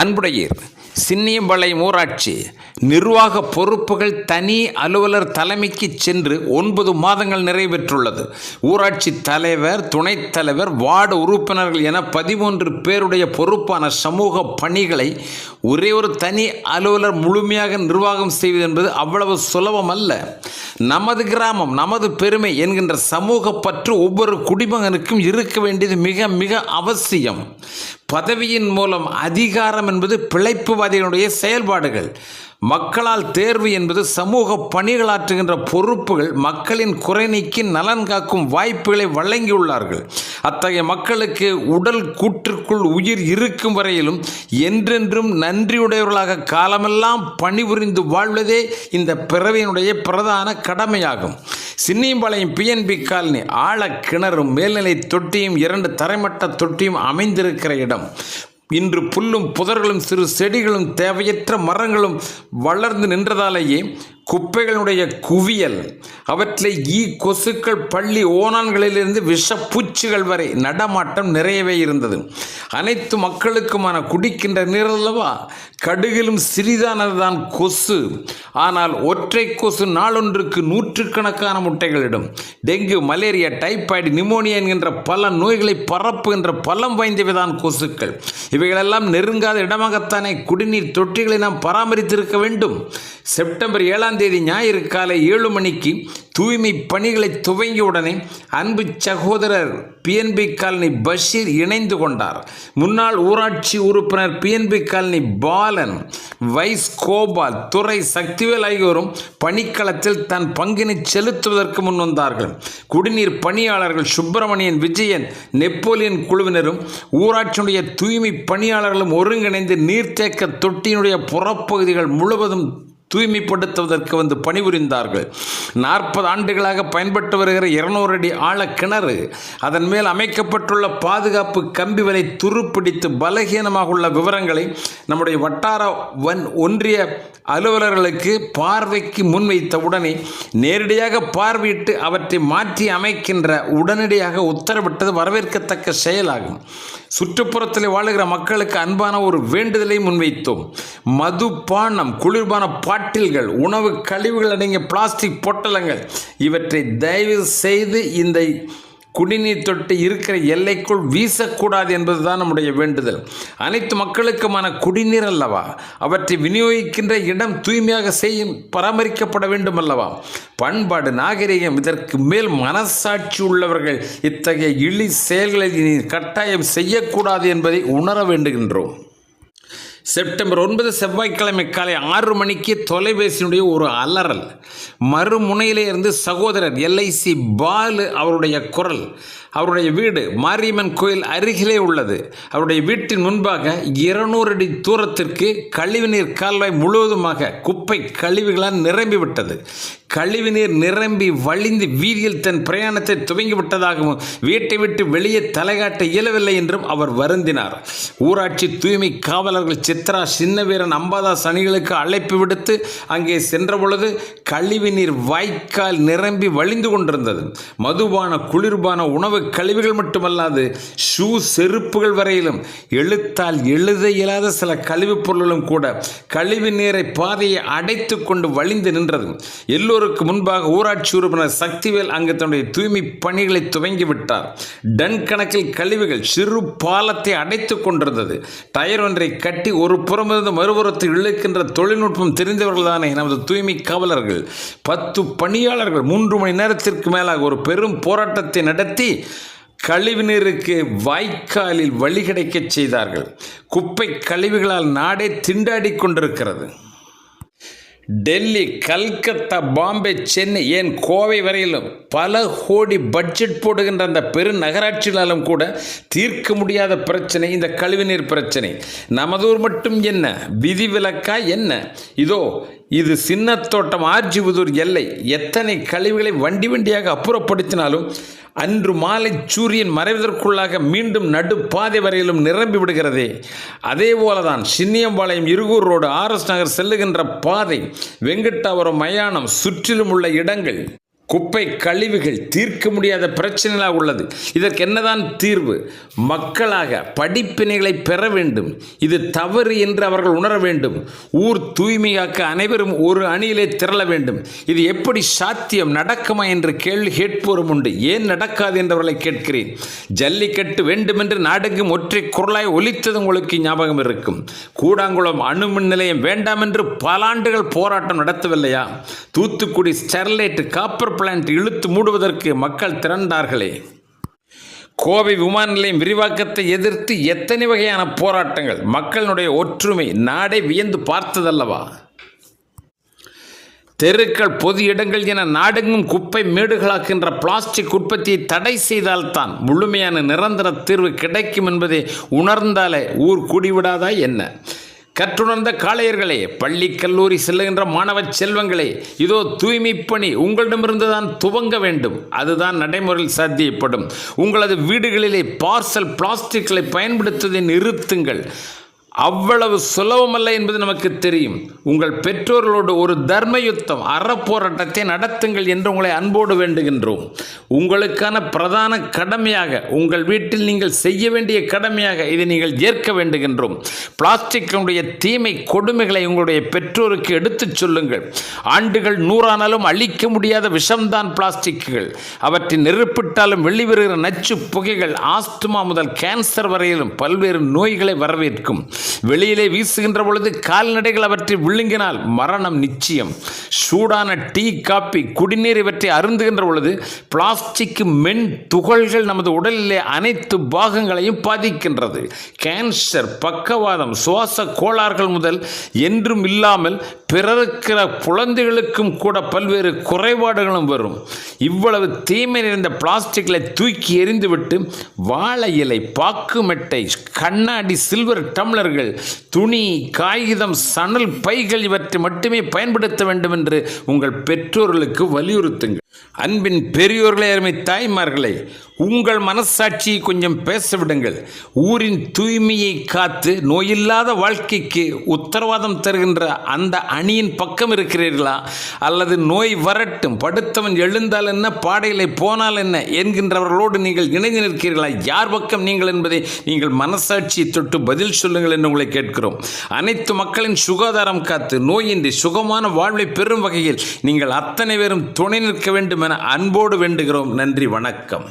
அன்புடையீர் சின்னியம்பாளையம் ஊராட்சி நிர்வாக பொறுப்புகள் தனி அலுவலர் தலைமைக்கு சென்று ஒன்பது மாதங்கள் நிறைவேற்றுள்ளது ஊராட்சி தலைவர் துணைத் தலைவர் வார்டு உறுப்பினர்கள் என பதிமூன்று பேருடைய பொறுப்பான சமூக பணிகளை ஒரே ஒரு தனி அலுவலர் முழுமையாக நிர்வாகம் செய்வது என்பது அவ்வளவு சுலபம் அல்ல நமது கிராமம் நமது பெருமை என்கின்ற சமூக பற்று ஒவ்வொரு குடிமகனுக்கும் இருக்க வேண்டியது மிக மிக அவசியம். பதவியின் மூலம் அதிகாரம் என்பது பிழைப்புவாதிகளுடைய செயல்பாடுகள். மக்களால் தேர்வு என்பது சமூக பணிகளாற்றுகின்ற பொறுப்புகள் மக்களின் குறை நீக்கி நலன் காக்கும் வாய்ப்புகளை வழங்கியுள்ளார்கள். அத்தகைய மக்களுக்கு உடல் கூற்றுக்குள் உயிர் இருக்கும் வரையிலும் என்றென்றும் நன்றியுடையவர்களாக காலமெல்லாம் பணிபுரிந்து வாழ்வதே இந்த பிறவியினுடைய பிரதான கடமையாகும். சின்னியம்பாளையம் பிஎன்பி காலனி ஆழ கிணறும் மேல்நிலை தொட்டியும் இரண்டு தரைமட்ட தொட்டியும் அமைந்திருக்கிற இடம். இன்று புல்லும் புதர்களும் சிறு செடிகளும் தேவையற்ற மரங்களும் வளர்ந்து நின்றதாலேயே குப்பைகளுடைய குவியல் அவற்றை ஈ கொசுக்கள் பள்ளி ஓனான்களிலிருந்து விஷப்பூச்சிகள் வரை நடமாட்டம் நிறையவே இருந்தது. அனைத்து மக்களுக்குமான குடிக்கின்ற நீர் அல்லவா? கடுகிலும் சிறிதானதுதான் கொசு. ஆனால் ஒற்றை கொசு நாளொன்றுக்கு நூற்றுக்கணக்கான முட்டைகளிடும். டெங்கு மலேரியா டைபாய்டு நிமோனியா என்கின்ற பல நோய்களை பரப்புகின்ற பலம் வாய்ந்தவைதான் கொசுக்கள். இவைகளெல்லாம் நெருங்காத இடமாகத்தானே குடிநீர் தொட்டிகளை நாம் பராமரித்திருக்க வேண்டும். செப்டம்பர் ஏழாம் தேதி ஞாயிறு காலை ஏழு மணிக்கு தூய்மை பணிகளை துவங்கியவுடனே அன்பு சகோதரர் பிஎன்பி காலனி பஷீர் இணைந்து கொண்டார். முன்னாள் ஊராட்சி உறுப்பினர் பிஎன்பி காலனி பாலன் வைஸ் கோபால் துறை சக்திவேல் ஆகியோரும் பணிக்களத்தில் தன் பங்கினை செலுத்துவதற்கு முன் வந்தார்கள். குடிநீர் பணியாளர்கள் சுப்பிரமணியன் விஜயன் நெப்போலியன் குழுவினரும் ஊராட்சியுடைய தூய்மை பணியாளர்களும் ஒருங்கிணைந்து நீர்த்தேக்க தொட்டியினுடைய புறப்பகுதிகள் முழுவதும் தூய்மைப்படுத்துவதற்கு வந்து பணிபுரிந்தார்கள். நாற்பது ஆண்டுகளாக பயன்பட்டு வருகிற இருநூறு அடி ஆழ கிணறு அதன் மேல் அமைக்கப்பட்டுள்ள பாதுகாப்பு கம்பி வலை துருப்பிடித்து பலகீனமாக உள்ள விவரங்களை நம்முடைய வட்டார வன் ஒன்றிய அலுவலர்களுக்கு பார்வைக்கு முன்வைத்த உடனே நேரடியாக பார்வையிட்டு அவற்றை மாற்றி அமைக்கின்ற உடனடியாக உத்தரவிட்டது வரவேற்கத்தக்க செயலாகும். சுற்றுப்புறத்தில் வாழுகிற மக்களுக்கு அன்பான ஒரு வேண்டுதலை முன்வைத்தோம். மதுபானம் குளிர்பான குளிர்பான பாட்டில்கள் உணவு கழிவுகள் அடங்கிய பிளாஸ்டிக் பொட்டலங்கள் இவற்றை தயவு செய்து இந்த குடிநீர் தொட்டி இருக்கிற எல்லைக்குள் வீசக்கூடாது என்பதுதான் நம்முடைய வேண்டுதல். அனைத்து மக்களுக்குமான குடிநீர் அல்லவா? அவற்றை விநியோகிக்கின்ற இடம் தூய்மையாக செய்யும் பராமரிக்கப்பட வேண்டும் அல்லவா? பண்பாடு நாகரிகம் இதற்கு மேல் மனசாட்சி உள்ளவர்கள் இத்தகைய இழி செயல்களை கட்டாயம் செய்யக்கூடாது என்பதை உணர வேண்டுகின்றோம். செப்டம்பர் ஒன்பது செவ்வாய்க்கிழமை காலை ஆறு மணிக்கு தொலைபேசியினுடைய ஒரு அலறல். மறுமுனையிலே இருந்து சகோதரர் எல்ஐசி பாலு அவருடைய குரல். அவருடைய வீடு மாரியம்மன் கோயில் அருகிலே உள்ளது. அவருடைய வீட்டின் முன்பாக இருநூறு அடி தூரத்திற்கு கழிவுநீர் கால்வாய் முழுவதுமாக குப்பை கழிவுகளால் நிரம்பிவிட்டது. கழிவுநீர் நிரம்பி வழிந்து வீதியில் தன் பிரயாணத்தை துவங்கிவிட்டதாகவும் வீட்டை விட்டு வெளியே தலைகாட்ட இயலவில்லை என்றும் அவர் வருந்தினார். ஊராட்சி தூய்மை காவலர்கள் சித்ரா சின்னவீரன் அம்பாதாஸ் அணிகளுக்கு அழைப்பு விடுத்து அங்கே சென்ற பொழுது கழிவுநீர் வாய்க்கால் நிரம்பி வழிந்து கொண்டிருந்தது. மதுபான குளிர்பான உணவு கழிவுகள் மட்டுமல்லாது ஷூ செருப்புகள் வரையிலும் எழுத்தால் எழுத இயலாத சில கழிவுப் பொருள்களும் கூட கழிவு நீரை பாதையை அடைத்து கொண்டு வழிந்து நின்றது. எல்லோருக்கு முன்பாக ஊராட்சி உறுப்பினர் சக்திவேல் அங்கு தன்னுடைய தூய்மை பணிகளை துவங்கிவிட்டார் டன் கணக்கில் கழிவுகள் சிறு பாலத்தை அடைத்து கொண்டிருந்தது. டயர் ஒன்றை கட்டி ஒரு புறமிருந்து மறுபுறத்தை இழுக்கின்ற தொழில்நுட்பம் தெரிந்தவர்கள்தானே? நமது தூய்மை காவலர்கள். பத்து பணியாளர்கள் மூன்று மணி நேரத்திற்கு மேலாக ஒரு பெரும் போராட்டத்தை நடத்தி கழிவுநீருக்கு வாய்க்காலில் வழி கிடைக்கச் செய்தார்கள். குப்பை கழிவுகளால் நாடே திண்டாடி கொண்டிருக்கிறது. டெல்லி கல்கத்தா பாம்பே சென்னை ஏன் கோவை வரையிலும் பல கோடி பட்ஜெட் போடுகின்ற அந்த பெரு நகராட்சிகளாலும் கூட தீர்க்க முடியாத பிரச்சனை இந்த கழிவுநீர் பிரச்சனை. நமதூர் மட்டும் என்ன? விதிவிலக்கா என்ன? இதோ இது சின்னத்தோட்டம் ஆர்ஜிபுதூர் எல்லை. எத்தனை கழிவுகளை வண்டி வண்டியாக அப்புறப்படுத்தினாலும் அன்று மாலை சூரியன் மறைவதற்குள்ளாக மீண்டும் நடுப்பாதை வரையிலும் நிரம்பி விடுகிறதே. அதே போலதான் சின்னியம்பாளையம் இருகூர் ரோடு ஆர்எஸ் நகர் செல்லுகின்ற பாதை வெங்கட்டாபுரம் மயானம் சுற்றிலும் உள்ள இடங்கள். குப்பை கழிவுகள் தீர்க்க முடியாத பிரச்சனைகளாக உள்ளது. இதற்கு என்னதான் தீர்வு? மக்களாக படிப்பினைகளை பெற வேண்டும். இது தவறு என்று அவர்கள் உணர வேண்டும். ஊர் தூய்மையாக்க அனைவரும் ஒரு அணியிலே திரள வேண்டும். இது எப்படி சாத்தியம்? நடக்குமா என்று கேள்வி கேட்போரும் உண்டு. ஏன் நடக்காது என்றவர்களை கேட்கிறேன். ஜல்லிக்கட்டு வேண்டுமென்று நாடெங்கும் ஒற்றை குரலாய் ஒலித்தது உங்களுக்கு ஞாபகம் இருக்கும். கூடாங்குளம் அணுமின் நிலையம் வேண்டாம் என்று பல ஆண்டுகள் போராட்டம் நடத்தவில்லையா? தூத்துக்குடி ஸ்டெர்லைட் காப்பர் பிளான்ட் இழுத்து மூடுவதற்கு மக்கள் திரண்டார்களே. கோவை விமான நிலையம் விரிவாக்கத்தை எதிர்த்து எத்தனை வகையான போராட்டங்கள்? மக்களினுடைய ஒற்றுமை நாடே வியந்து பார்த்ததல்லவா? தெருக்கள் பொது இடங்கள் என நாடெங்கும் குப்பை மேடுகளாக்கின்ற பிளாஸ்டிக் உற்பத்தியை தடை செய்தால்தான் முழுமையான நிரந்தர தீர்வு கிடைக்கும் என்பதை உணர்ந்தாலே ஊர் கூடிவிடாதா என்ன? கற்றுணர்ந்த காளையர்களே பள்ளி கல்லூரி செல்லுகின்ற மாணவ செல்வங்களே இதோ தூய்மை பணி உங்களிடமிருந்து தான் துவங்க வேண்டும். அதுதான் நடைமுறையில் சாத்தியப்படும். உங்களது வீடுகளிலே பார்சல் பிளாஸ்டிக்களை பயன்படுத்துவதை நிறுத்துங்கள். அவ்வளவு சுலபமல்ல என்பது நமக்கு தெரியும். உங்கள் பெற்றோர்களோடு ஒரு தர்ம யுத்தம் அறப்போராட்டத்தை நடத்துங்கள் என்று உங்களை அன்போடு வேண்டுகின்றோம். உங்களுக்கான பிரதான கடமையாக உங்கள் வீட்டில் நீங்கள் செய்ய வேண்டிய கடமையாக இதை நீங்கள் ஏற்க வேண்டுகின்றோம். பிளாஸ்டிக்கினுடைய தீமை கொடுமைகளை உங்களுடைய பெற்றோருக்கு எடுத்துச் சொல்லுங்கள். ஆண்டுகள் நூறானாலும் அழிக்க முடியாத விஷம்தான் பிளாஸ்டிக்குகள். அவற்றை நெருப்பிட்டாலும் வெளிவருகிற நச்சு புகைகள் ஆஸ்துமா முதல் கேன்சர் வரையிலும் பல்வேறு நோய்களை வரவேற்கும். வெளியிலே வீசுகின்ற பொழுது கால்நடைகள் அவற்றை விழுங்கினால் மரணம் நிச்சயம். சூடான டீ காப்பி குடிநீர் இவற்றை அருந்துகின்ற பொழுது பிளாஸ்டிக் மென் துகள்கள் நமது உடலிலே அனைத்து பாகங்களையும் பாதிக்கின்றது. கேன்சர் பக்கவாதம் சுவாச கோளாறுகள் முதல் என்றும் இல்லாமல் பிறருக்கிற குழந்தைகளுக்கும் கூட பல்வேறு குறைபாடுகளும் வரும். இவ்வளவு தீமை நிறைந்த பிளாஸ்டிக்களை தூக்கி எறிந்துவிட்டு வாழை இலை பாக்குமெட்டை கண்ணாடி சில்வர் டம்ளர்கள் துணி காகிதம் சணல் பைகள் இவற்றை மட்டுமே பயன்படுத்த வேண்டும் என்று உங்கள் பெற்றோர்களுக்கு வலியுறுத்துங்கள். அன்பின் பெரியோர்களே அருமை தாய்மார்களே உங்கள் மனசாட்சியை கொஞ்சம் பேச விடுங்கள் ஊரின் தூய்மையை காத்து நோயில்லாத வாழ்க்கைக்கு உத்தரவாதம் தருகின்ற அந்த அணியின் பக்கம் இருக்கிறீர்களா? அல்லது நோய் வரட்டும் படுத்தவன் எழுந்தால் என்ன பாடையிலே போனால் என்ன என்கின்றவர்களோடு நீங்கள் இணைந்து நிற்கிறீர்களா? யார் பக்கம் நீங்கள் என்பதை நீங்கள் மனசாட்சியை தொட்டு பதில் சொல்லுங்கள் என்று உங்களை கேட்கிறோம். அனைத்து மக்களின் சுகாதாரம் காத்து நோயின்றி சுகமான வாழ்வை பெறும் வகையில் நீங்கள் அத்தனை பேரும் துணை நிற்க வேண்டும். வேண்டும் என அன்போடு வேண்டுகிறோம். நன்றி வணக்கம்.